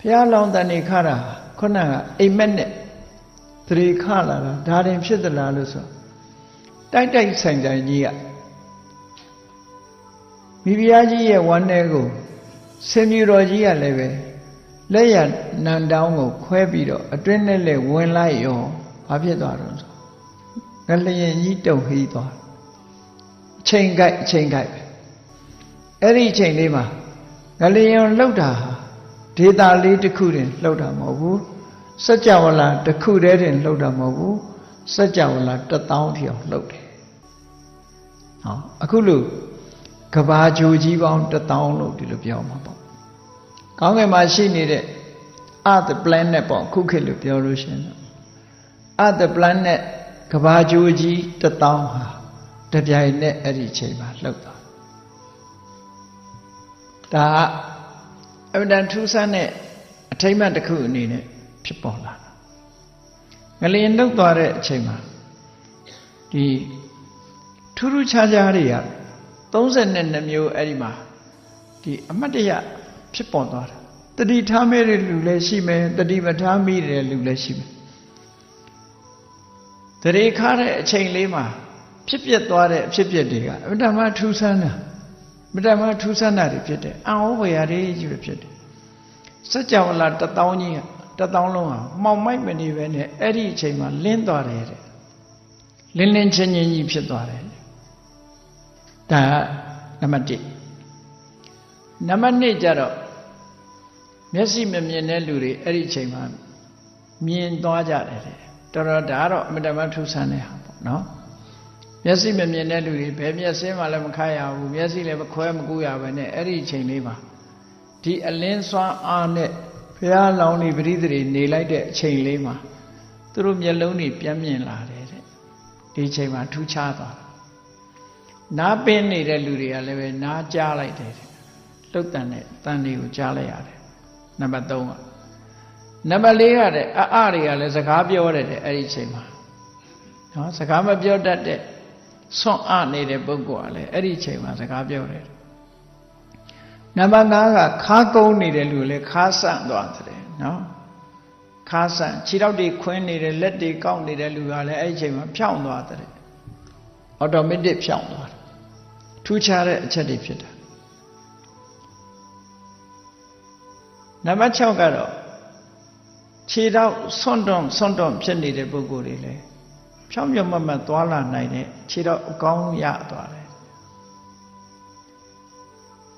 ဘုရားလောင်းတန်နေခါတာခုနကအိမ်မက်နဲ့သတိခလာတာဒါရင်ဖြစ်သလားလို့ဆိုတိုက်တိုက်ဆိုင်ဆိုင်ကြီးကမိဖုရားကြီးရဲ့ဝမ်းထဲကိုဆင်မြူတော်ကြီးကလည်းပဲလက်ရနန်တောင်းကိုခွဲပြီးတော့အတွင်းနဲ့လည်းဝင်လိုက်ရောဘာဖြစ်သွားတော့ဆိုငလျင်ကြီးတုတ်ဟီးသွားအချိန်ကြိုက်အချိန်ကြိုက်ပဲအဲ့ဒီအချိန်လေးမှာငလျင်လှုပ်တာဟာ ဒေတာလေးတစ်ခုတင်လှုပ်တာမဟုတ်ဘူးစัจ java လာတစ်ခုတည်းတင်လှုပ်တာမဟုတ်ဘူးစัจ java လာတစ်သောင်းထီအောင်လှုပ်တယ်ဟောအခုလို့ကဘာဂျိုကြီးပေါင်းတစ်သောင်းလို့ဒီလိုပြောမှာပေါ့ကောင်းကင်မှာရှိနေတဲ့ earth planet ပေါ့ခုခေတ်လို့ပြောလို့ရှိရင် earth planet ကဘာဂျိုကြီးတစ်သောင်းဟာတပြိုင်နက်အဲ့ဒီအချိန်မှာလှုပ်သွားဒါက အမှန်တန်ထူးဆန်းတဲ့အထိမ့်မှတ်တစ်ခုအနေနဲ့ဖြစ်ပေါ်လာတာငလျင်လှုပ်သွားတဲ့အချိန်မှာဒီထူးထူးခြားခြားတွေက32မျိုးအဲ့ဒီမှာဒီအမတ်တရဖြစ်ပေါ်သွားတာတတိထားမဲ့တဲ့လူလည်းရှိမယ်တတိမထားမိတဲ့လူလည်းရှိမယ်တရေခါတဲ့အချိန်လေးမှာဖြစ်ပြသွားတဲ့အဖြစ်ပြက်တွေကအမှန်တမ်းထူးဆန်းတာအ မှန်တမ်းထူးဆန်းတာတွေဖြစ်တယ်အံ့ဩဖွယ်ရာတွေကြီးပဲဖြစ်တယ်စัจ java လာတသောင်းကြီးကတသောင်းလုံးဟာမှောင်မိုက်မနေပဲနဲ့အဲ့ဒီအချိန်မှာလင်းသွားတယ်တဲ့လင်းလင်းချင်းချင်းကြီးဖြစ်သွားတယ်ဒါနံပါတ်1နံပါတ်2ကျတော့မျက်စိမမြင်တဲ့လူတွေအဲ့ဒီအချိန်မှာမြင်သွားကြတယ်တဲ့တော်တော်ဒါကတော့အမတမထူးဆန်းတဲ့ဟာပေါ့နော် မျက်စိမမြင်တဲ့လူတွေဘယ်မျက်စင်းမှလည်းမခတ်ရဘူးမျက်စိလည်းမခွဲမကူရပဲနဲ့အဲ့ဒီအချိန်လေးမှာဒီအလင်းစွမ်းအားနဲ့ဘုရားလောင်းနေပရိသေတွေနေလိုက်တဲ့အချိန်လေးမှာသူတို့မျက်လုံးတွေပြမ်းမြင်လာတယ်တဲ့ဒီအချိန်မှာထူးခြားသွားနားပင်းနေတဲ့လူတွေကလည်းပဲနားကြားလိုက်တယ်တဲ့လှုပ်တန်တဲ့တန်တွေကိုကြားလိုက်ရတယ်နံပါတ်3ကနံပါတ်4ကတဲ့အအတွေကလည်းစကားပြောရတယ်တဲ့အဲ့ဒီအချိန်မှာနော်စကားမပြောတတ်တဲ့ ဆွန့်အနေတဲ့ပုဂ္ဂိုလ်ကလည်းအဲ့ဒီအချိန်မှာစကားပြောတယ်နံပါတ်5ကခါကုန်းနေတဲ့လူလည်းခါဆန့်သွားတယ်နော်ခါဆန့်ခြေထောက်တွေခွင်းနေတဲ့လက်တွေကောက်နေတဲ့လူကလည်းအဲ့ဒီအချိန်မှာဖြောင်းသွားတယ်အော်တိုမက်တစ်ဖြောင်းသွားတယ်ထူးခြားတဲ့အချက်တွေဖြစ်တာနံပါတ်6ကတော့ခြေတော့ဆွန့်တွန့်ဆွန့်တွန့်ဖြစ်နေတဲ့ပုဂ္ဂိုလ်တွေလည်း ဖြောင်းပြမတ်မတ်သွားလာနိုင်တဲ့ခြေတော့အကောင်းရသွားတယ်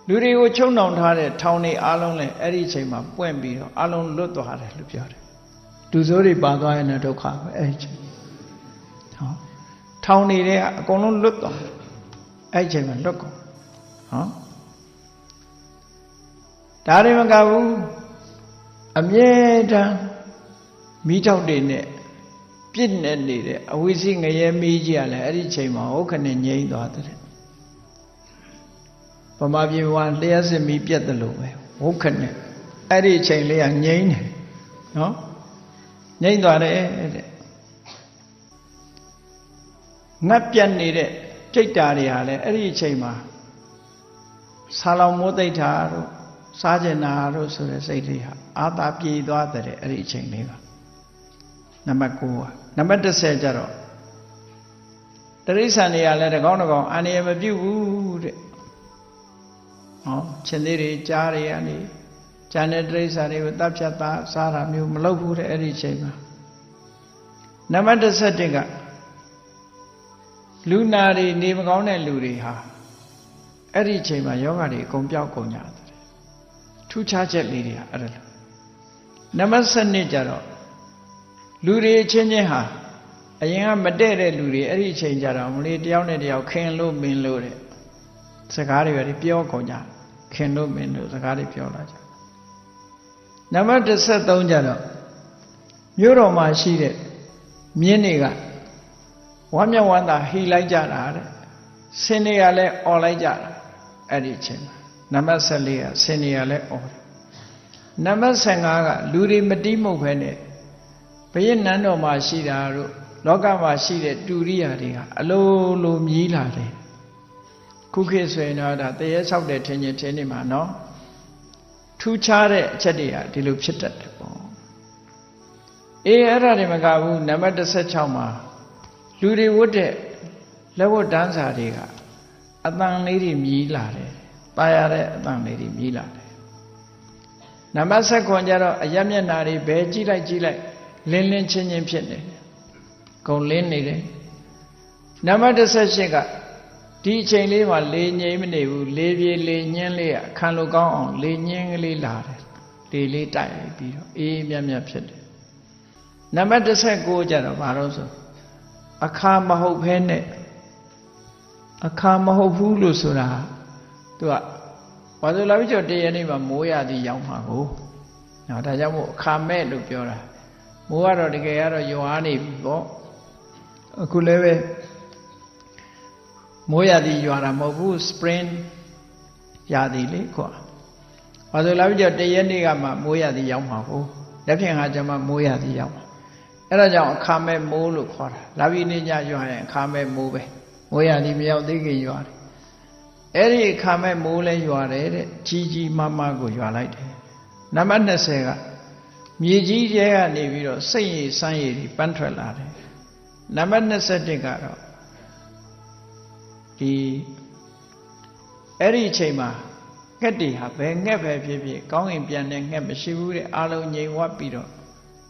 လူတွေကိုချုံနှောင်ထားတဲ့ထောင်တွေအားလုံးလည်းအဲ့ဒီအချိန်မှာပွင့်ပြီးတော့အားလုံးလွတ်သွားတယ်လို့ပြောတယ်ဒုစိုးတွေပါသွားရင်တော့ဒုက္ခပဲအဲ့ဒီအချိန်ဟောထောင်တွေကအကုန်လုံးလွတ်သွားတယ်အဲ့ဒီအချိန်မှာလွတ်ကုန်ဟောဒါတွေမကဘူးအမြဲတမ်းမိတောက်တွေနဲ့ ပြစ်နေနေတဲ့အဝိစီငရဲမီးကြီးကလည်းအဲ့ဒီချိန်မှာဟုတ်ခနဲ့ငြိမ့်သွားတယ်ဗမာပြည်ဝါလျှက်စစ်မီးပြတ်တယ်လို့ပဲဟုတ်ခနဲ့အဲ့ဒီချိန်လေးကငြိမ့်တယ်နော်ငြိမ့်သွားတယ်တဲ့ငတ်ပြတ်နေတဲ့ကြိတ်တာတွေဟာလည်းအဲ့ဒီချိန်မှာဆာလောင်မိုးသိပ်တာတို့စားကျင်တာတို့ဆိုတဲ့စိတ်တွေဟာအာသာပြေသွားတဲ့အဲ့ဒီအချိန်လေးပါ နံပါတ်9ကနံပါတ်10ကျတော့တရိษံတွေကလည်းတကောင်းတကောင်းအန္တရာယ်မပြုတ်ဘူးတဲ့ဟောရှင်သေးတွေကြားတွေကနေကျန်တဲ့တရိษံတွေကိုတပ်ဖြတ်သားစားတာမျိုးမလုပ်ဘူးတဲ့အဲ့ဒီအချိန်မှာနံပါတ်17ကလူနာတွေနေမကောင်းတဲ့လူတွေဟာအဲ့ဒီအချိန်မှာယောဂတွေအကုန်ပြောက်ကုန်ကြတယ်ထူးခြားချက်လေးတွေဟာအဲ့ဒါလို့နံပါတ်7ကျတော့ လူတွေချင်းချင်းဟာအရင်ကမတည့်တဲ့လူတွေအဲ့ဒီအချိန်ကြတော့မလေးတယောက်နဲ့တယောက်ခင်လို့မင်းလို့တဲ့စကားတွေပဲပြောကုန်ကြခင်လို့မင်းလို့စကားတွေပြောလာကြနံပါတ်13ကျတော့မြို့တော်မှာရှိတဲ့မြင်းတွေကဝမ်းမြောက်ဝမ်းသာဟီလိုက်ကြတာတဲ့ဆင်းတွေကလည်းអော်လိုက်ကြတာအဲ့ဒီအချိန်မှာနံပါတ်14ကဆင်နေရလဲអော်တယ်နံပါတ်15ကလူတွေမတိမုတ်ဖဲနဲ့ ဘယင်းနန်းတော်မှာရှိတာတို့လောကမှာရှိတဲ့တူရိယာတွေကအလိုလိုမြည်လာတယ်ခုခေတ်ဆိုရင်တော့ဒါတရေဆောက်တဲ့ထင်ချင်းထင်နေမှာနော်ထထူးခြားတဲ့အချက်တွေကဒီလိုဖြစ်တတ်တယ်ပေါ့အေးအဲ့ဒါတွေမကဘူးနံပါတ်16မှာလူတွေဝတ်တဲ့လက်ဝတ်တန်းစာတွေကအတန်လေးတွေမြည်လာတယ်ပါရတဲ့အတန်လေးတွေမြည်လာတယ်နံပါတ်7ကျတော့အယက်မျက်နာတွေဘယ်ကြည့်လိုက်ကြည့်လိုက် လင်းလင်းချင်းချင်းဖြစ်နေတယ်ဂုံလင်းနေတယ်နံပါတ်18ကဒီအချိန်လေးမှာလေငြိမ်မနေဘူးလေပြေလေညင်းလေးအခန်းလိုကောင်းအောင်လေညင်းကလေးလာတယ်လေလေးတိုက်ပြီးတော့အေးမြတ်မြတ်ဖြစ်တယ်နံပါတ်19ကျတော့ဘာလို့ဆိုအခါမဟုတ်ဖဲနဲ့အခါမဟုတ်ဘူးလို့ဆိုတာသူကဘာလို့လာပြီးတော့တရနေ့မှာမိုးရသည်ရောက်မှာကိုနော်ဒါကြောင့်မို့အခါမဲ့လို့ပြောတာ မိုးကတော့တကယ်ကတော့ရွာနေပြီပေါ့အခုလည်းပဲမိုးရသည်ရွာတာမဟုတ်ဘူး spring ရသည်လေကွာဘာလို့လာပြီးတော့တရက်နေ့ကမှမိုးရသည်ရောက်မှာကိုလက်ဖြင့်ဟာကျမှမိုးရသည်ရောက်မှာအဲ့ဒါကြောင့်အခါမဲ့မိုးလို့ခေါ်တာလာပြီးနေကြရွာရင်အခါမဲ့မိုးပဲမိုးရသည်မရောက်သေးခင်ရွာတယ်အဲ့ဒီအခါမဲ့မိုးလဲရွာတယ်တဲ့ကြီးကြီးမားမားကိုရွာလိုက်တယ်နံပါတ်20က မြေကြီးကျဲကနေပြီးတော့စိတ်ရည်စမ်းရည်ပန်းထွက်လာတယ်နံပါတ်21ကတော့ဒီအဲ့ဒီအချိန်မှာငှက်တွေဟာဘယ်ငှက်ပဲဖြစ်ဖြစ်ကောင်းရင်ပြန်တဲ့ငှက်မရှိဘူးတဲ့အာလုံးငြိမ်ဝတ်ပြီးတော့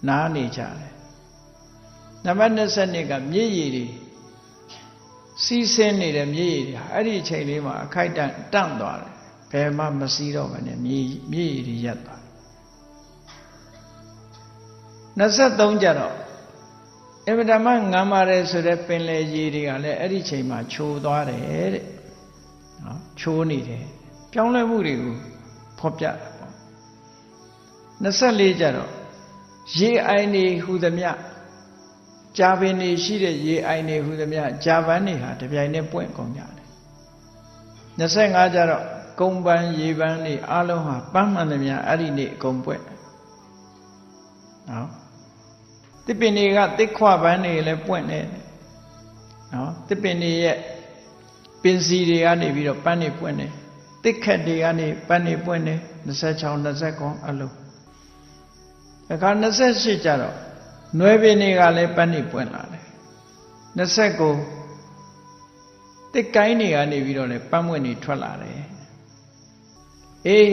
နားနေကြတယ်နံပါတ်22ကမြည်ရည်တွေစီးဆင်းနေတဲ့မြည်ရည်တွေဟာအဲ့ဒီအချိန်လေးမှာအခိုက်တန့်တန့်သွားတယ်ဘယ်မှမစီးတော့ဘဲနဲ့မြည်မြည်ရည်တွေရပ်သွားတယ် 23ကြတော့အဗဓမ္မငံမာရဲဆိုတဲ့ပင်လေရည်တွေကလည်းအဲ့ဒီချိန်မှာချိုးသွားတယ်တဲ့နော်ချိုးနေတယ်ပြောင်းလဲမှုတွေကိုဖော်ပြတာပေါ့24ကြတော့ရေအိုင်နေဟူသမျှကြာပင်နေရှိတဲ့ရေအိုင်နေဟူသမျှကြာပန်းနေဟာတပြိုင်တည်းပွင့်ကုန်ကြတယ်25ကြတော့ကုံပန်းရေပန်းနေအလုံးဟာပန်းမှန်သမျှအဲ့ဒီနေ့အကုန်ပွင့် နော်တစ်ပင်တွေကတစ်ခွပန်းတွေလည်းပွင့်နေတယ်နော်တစ်ပင်တွေရဲ့ပင်စီတွေကနေပြီးတော့ပန်းတွေပွင့်နေတစ်ခက်တွေကနေပန်းတွေပွင့်နေ26 29အလုံးအခါ28ကျတော့နွယ်ပင်တွေကလည်းပန်းတွေပွင့်လာတယ်29တစ်ကိုင်းတွေကနေပြီးတော့လည်းပန်းပွင့်တွေထွက်လာတယ်အေး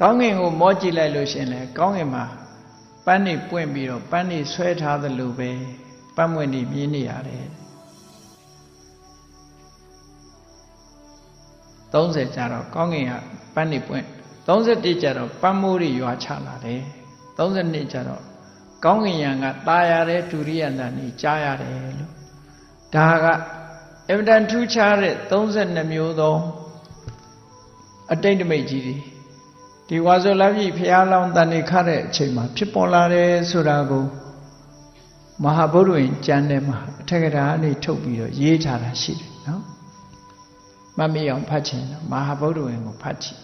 ကောင်းငင်ကိုမောကြည့်လိုက်လို့ရှင်လေကောင်းငင်မှာ ပန်းနေပွင့်ပြီးတော့ပန်းနေဆွဲထားသလိုပဲပန်းမွင့်နေမြင်နေရတယ်30ကျတော့ကောင်းငင်ကပန်းနေပွင့်31ကျတော့ပန်းမိုးတွေရွာချလာတယ်32ကျတော့ကောင်းငင်ရံကตายရတဲ့ဒုရိယန္တန်ကြီးကြားရတယ်လို့ဒါကအင်မတန်ထူးခြားတဲ့32မျိုးသောအတိတ်တမိတ်ကြီးတွေ ဒီဝါဆိုလပြည့်ဖျားလောင်းတန်နေခတဲ့အချိန်မှာဖြစ်ပေါ်လာတယ်ဆိုတာကိုမဟာဗုဒ္ဓဝင်ကျမ်းထဲမှာအထက်ကရာကနေထုတ်ပြီးတော့ရေးထားတာရှိတယ်နော်မမေ့အောင်ဖတ်ချင်တော့မဟာဗုဒ္ဓဝင်ကိုဖတ်ကြည့်